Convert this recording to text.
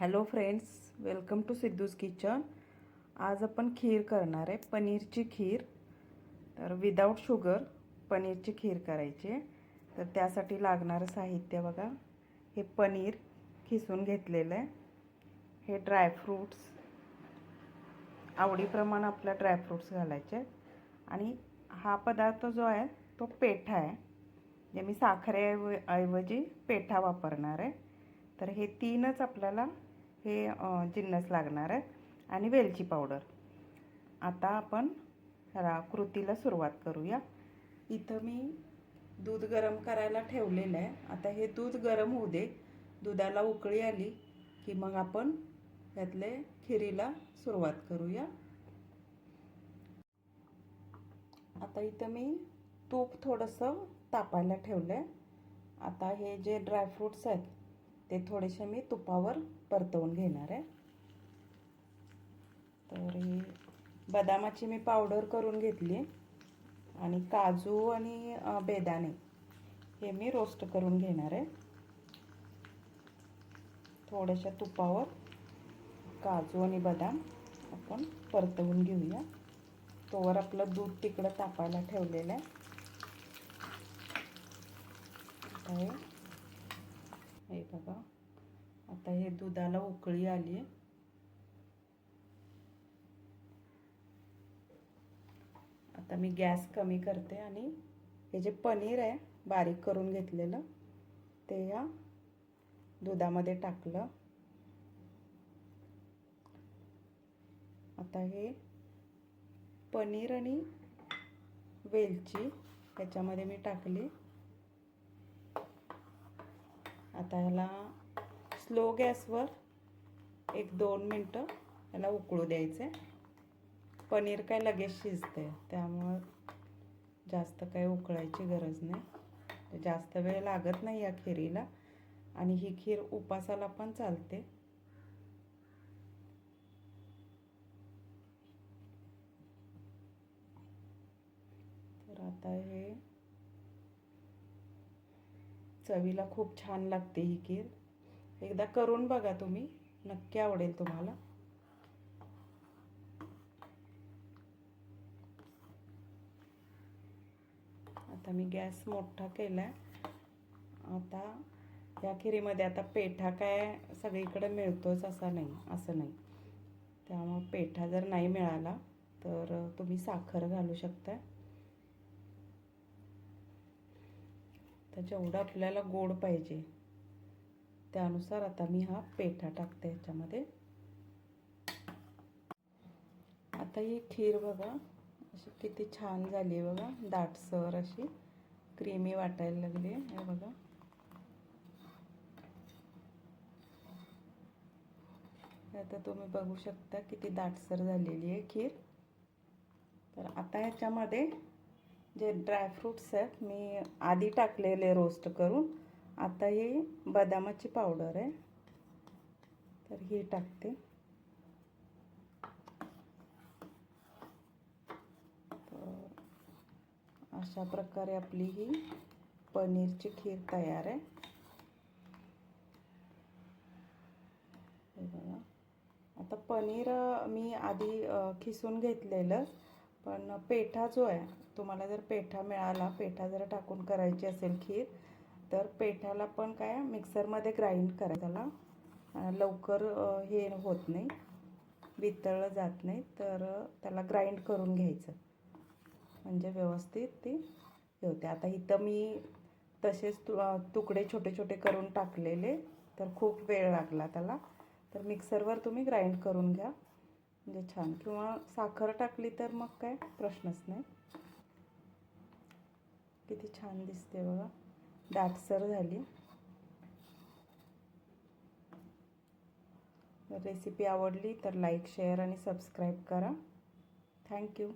Hello friends welcome to Siddhu's kitchen. आज आपण खीर करणार आहे पनीरची खीर. तर विदाऊट शुगर पनीरची खीर करायची आहे. तर त्यासाठी लागणारं साहित्य बघा. हे पनीर खिसून घेतलेलं आहे. हे ड्रायफ्रूट्स आवडीप्रमाणे आपल्या ड्रायफ्रूट्स घालायचे आणि हा पदार्थ जो आहे तो पेठा आहे. जे मी साखरेऐवजी पेठा वापरणार आहे. तर हे तीनच आपल्याला हे जिन्नस लागणार आहेत. आणि वेलची पावडर. आता आपण रा कृतीला सुरुवात करूया. इथं मी दूध गरम करायला ठेवलेलं आहे. आता हे दूध गरम होऊ दे. दुधाला उकळी आली की मग आपण यातले खिरीला सुरुवात करूया. आता इथं मी तूप थोडंसं तापायला ठेवलं आहे आता हे जे ड्रायफ्रूट्स आहेत ते थोडेसे मी तुपावर परतवून घेणार आहे. तर ही बदामाची मी पावडर करून घेतली आणि काजू आणि बेदाणे हे मी रोस्ट करून घेणार आहे. थोड्याशा तुपावर काजू आणि बदाम आपण परतवून घेऊया. तोवर आपलं दूध तिकडं तापायला ठेवलेलं आहे. हे बघा आता हे दुधाला उकळी आली आहे आता मी गॅस कमी करते आणि हे जे पनीर आहे बारीक करून घेतलेलं ते या दुधामध्ये टाकलं. आता हे पनीर आणि वेलची ह्याच्यामध्ये मी टाकली. आता ह्याला स्लो गॅसवर एक दोन मिनटं ह्याला उकळू द्यायचे. पनीर काय लगेच शिजते त्यामुळं जास्त काही उकळायची गरज नाही. म्हणजे जास्त वेळ लागत नाही या खिरीला. आणि ही खीर उपासाला पण चालते. तर आता हे चवीला खूप छान लागते ही खीर. एकदा करून बघा तुम्ही नक्की आवडेल तुम्हाला. आता मी गॅस मोठा केला आहे आता या खिरीमध्ये आता पेठा काय सगळीकडे मिळतोच असा नाही असं नाही. त्यामुळं पेठा जर नाही मिळाला तर तुम्ही साखर घालू शकता तर जेवढं आपल्याला गोड पाहिजे. त्यानुसार आता मी हा पेठा टाकते ह्याच्यामध्ये आता ही खीर बघा अशी किती छान झाली आहे बघा. दाटसर अशी क्रीमी वाटायला लागली आहे. हे बघा. आता तुम्ही बघू शकता किती दाटसर झालेली आहे खीर. तर आता ह्याच्यामध्ये जे ड्रायफ्रूट्स आहेत मी आधी टाकलेले रोस्ट करून आता ही बदामाची पावडर आहे. तर ही टाकते. तर अशा प्रकारे आपली ही पनीरची खीर तयार आहे. आता पनीर मी आधी खिसून घेतलेलं. पण पेठा जो आहे तुम्हाला जर पेठा मिळाला पेठा जर टाकून करायची असेल खीर तर पेठाला पण काय मिक्सरमध्ये ग्राइंड करा. त्याला लवकर हे होत नाही वितळलं जात नाही तर त्याला ग्राइंड करून घ्यायचं. म्हणजे व्यवस्थित ती हे होते. आता इथं मी तसेच तु तुकडे छोटे छोटे करून टाकलेले तर खूप वेळ लागला त्याला. तर मिक्सरवर तुम्ही ग्राइंड करून घ्या. म्हणजे छान. किंवा साखर टाकली तर मग काय प्रश्नच नाही. किती छान दिसते बघा. दाटसर झाली. रेसिपी आवडली तर लाईक शेअर आणि सबस्क्राईब करा. Thank you.